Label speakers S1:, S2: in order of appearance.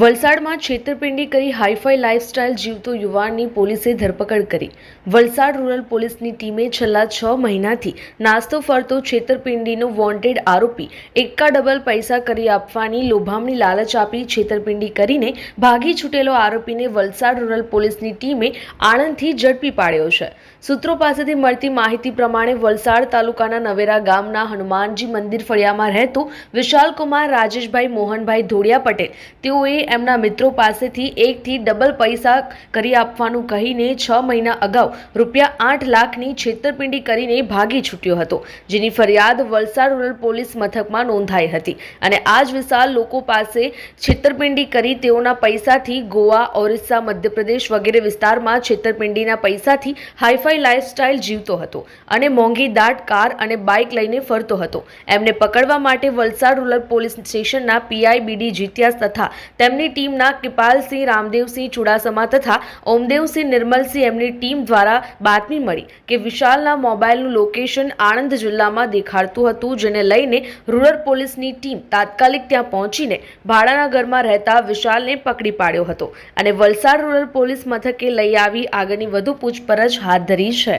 S1: વલસાડમાં છેતરપિંડી કરી હાઈફાઈ લાઇફસ્ટાઇલ જીવતો યુવાનની પોલીસે ધરપકડ કરી. વલસાડ રૂરલ પોલીસની ટીમે છેલ્લા છ મહિનાથી નાસ્તો ફરતો છેતરપિંડીનો વોન્ટેડ આરોપી એકા ડબલ પૈસા કરી આપવાની લોભામણી લાલચ આપી છેતરપિંડી કરીને ભાગી છૂટેલો આરોપીને વલસાડ રૂરલ પોલીસની ટીમે આણંદથી ઝડપી પાડ્યો છે. સૂત્રો પાસેથી મળતી માહિતી પ્રમાણે વલસાડ તાલુકાના નવેરા ગામના હનુમાનજી મંદિર ફળિયામાં રહેતો વિશાલકુમાર રાજેશભાઈ મોહનભાઈ ધોળિયા પટેલ, તેઓએ એમના મિત્રો પાસેથી એકથી ડબલ પૈસા કરી આપવાનું કહીને છ મહિના અગાઉ રૂપિયા આઠ લાખની છેતરપિંડી કરીને ભાગી છૂટ્યો હતો, જેની ફરિયાદ વલસાડ રૂરલ પોલીસ મથકમાં નોંધાઈ હતી. અને આ જ વિશાલ લોકો પાસે છેતરપિંડી કરી તેઓના પૈસાથી ગોવા, ઓરિસ્સા, મધ્યપ્રદેશ વગેરે વિસ્તારમાં છેતરપિંડીના પૈસાથી હાઈફાઈ લાઇફસ્ટાઇલ જીવતો હતો અને મોંઘી દાટ, કાર અને બાઇક લઈને ફરતો હતો. એમને પકડવા માટે વલસાડ રૂરલ પોલીસ સ્ટેશનના પીઆઈ બીડી જીત્યાસ તથા તેમની ટીમના કૃપાલસિંહ, રામદેવસિંહ ચુડાસમા તથા ઓમદેવસિંહ નિર્મલસિંહ એમની ટીમ દ્વારા બાતમી મળી કે વિશાલના મોબાઈલનું લોકેશન આણંદ જિલ્લામાં દેખાડતું હતું, જેને લઈને રૂરલ પોલીસની ટીમ તાત્કાલિક ત્યાં પહોંચીને ભાડાના ઘરમાં રહેતા વિશાલને પકડી પાડ્યો હતો અને વલસાડ રૂરલ પોલીસ મથકે લઈ આવી આગળની વધુ પૂછપરછ હાથ ધરી છે.